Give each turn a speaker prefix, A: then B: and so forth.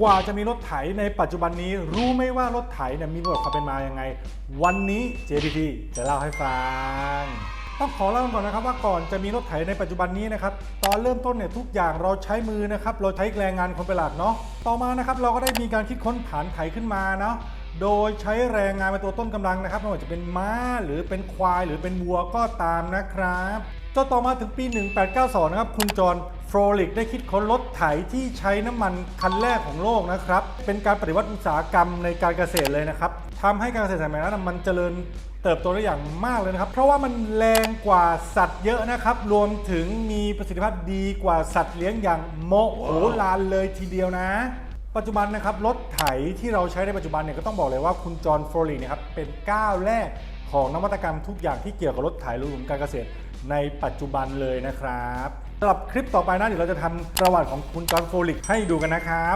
A: กว่าจะมีรถไถในปัจจุบันนี้รู้ไหมว่ารถไถเนี่ยมีประวัติความเป็นมายังไง วันนี้ JPT จะเล่าให้ฟัง ต้องขอเล่าก่อนนะครับว่าก่อนจะมีรถไถในปัจจุบันนี้นะครับตอนเริ่มต้นเนี่ยทุกอย่างเราใช้มือนะครับเราใช้แรงงานคนเป็นหลักเนาะต่อมานะครับเราก็ได้มีการคิดค้นผานไถขึ้นมาเนาะโดยใช้แรงงานเป็นตัวต้นกำลังนะครับไม่ว่าจะเป็นม้าหรือเป็นควายหรือเป็นวัวก็ตามนะครับจนต่อมาถึงปี 1892 นะครับคุณจอ ห์นโฟรลิกได้คิดค้นรถไถที่ใช้น้ำมันคันแรกของโลกนะครับ เป็นการปฏิวัติอุตสาหกรรมในการเกษตรเลยนะครับทำให้การเกษตรสมัยนั้นมันเจริญเติบโตได้อย่างมากเลยนะครับ เพราะว่ามันแรงกว่าสัตว์เยอะนะครับ รวมถึงมีประสิทธิภาพดีกว่าสัตว์เลี้ยงอย่างโมโหลานเลยทีเดียวนะ ปัจจุบันนะครับรถไถที่เราใช้ในปัจจุบันเนี่ยก็ต้องบอกเลยว่าคุณจอห์นฟลลีนะครับเป็นก้าวแรกของนวัตกรรมทุกอย่างที่เกี่ยวกับรถไถรวมถึงการเกษตร ในปัจจุบันเลยนะครับสำหรับคลิปต่อไปนะเดี๋ยวเราจะทำประวัติของคุณจอห์นโฟลลิกให้ดูกันนะครับ